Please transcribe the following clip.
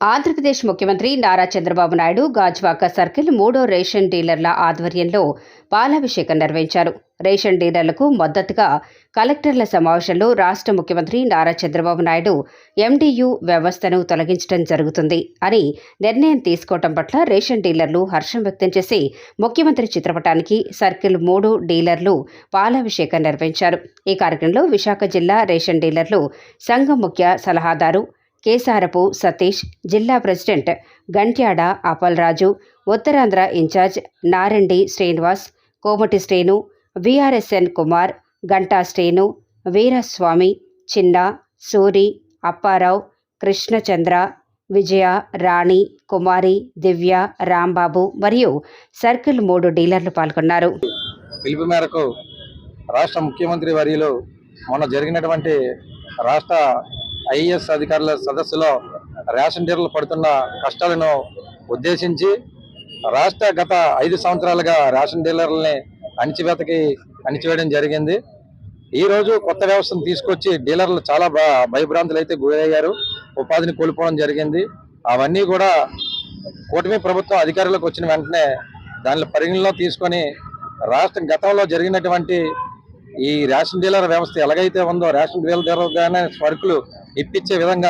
ఆంధ్రప్రదేశ్ ముఖ్యమంత్రి నారా చంద్రబాబు నాయుడు గాజ్వాక సర్కిల్ మూడో రేషన్ డీలర్ల ఆధ్వర్యంలో పాలాభిషేకం నిర్వహించారు. రేషన్ డీలర్లకు మద్దతుగా కలెక్టర్ల సమావేశంలో రాష్ట్ర ముఖ్యమంత్రి నారా చంద్రబాబు నాయుడు ఎండియు వ్యవస్థను తొలగించడం జరుగుతుంది అని నిర్ణయం తీసుకోవటం పట్ల రేషన్ డీలర్లు హర్షం వ్యక్తం చేసి ముఖ్యమంత్రి చిత్రపటానికి సర్కిల్ మూడు డీలర్లు పాలాభిషేకం నిర్వహించారు. ఈ కార్యక్రమంలో విశాఖ జిల్లా రేషన్ డీలర్లు సంఘం ముఖ్య సలహాదారు కేసారపు సతీష్ జిల్లా president Gantyada Appalraju Uttarandhra incharge Narandi Srinivas Komati Srinu V R S N Kumar Ganta Srinu Veeraswamy Chinna Suri Apparao Krishna Chandra విజయ రాణి కుమారి దివ్య రాంబాబు మరియు సర్కిల్ మూడు డీలర్లు పాల్గొన్నారు. పిలుపు మేరకు రాష్ట్ర ముఖ్యమంత్రి వర్యులు మొన్న జరిగినటువంటి రాష్ట్ర ఐఏఎస్ అధికారుల సదస్సులో రేషన్ డీలర్లు పడుతున్న కష్టాలను ఉద్దేశించి రాష్ట్ర గత ఐదు సంవత్సరాలుగా రేషన్ డీలర్లని అణిచివేతకి అణిచివేయడం జరిగింది. ఈరోజు కొత్త వ్యవస్థను తీసుకొచ్చి డీలర్లు చాలా భయభ్రాంతులు అయితే గురయ్యారు. ఉపాధిని కోల్పోవడం జరిగింది. అవన్నీ కూడా కూటమి ప్రభుత్వం అధికారంలోకి వచ్చిన వెంటనే దానిలో పరిగణలో తీసుకొని రాష్ట్ర గతంలో జరిగినటువంటి ఈ రేషన్ డీలర్ వ్యవస్థ ఎలాగైతే ఉందో రేషన్ డీలర్ సరుకులు ఇప్పించే విధంగా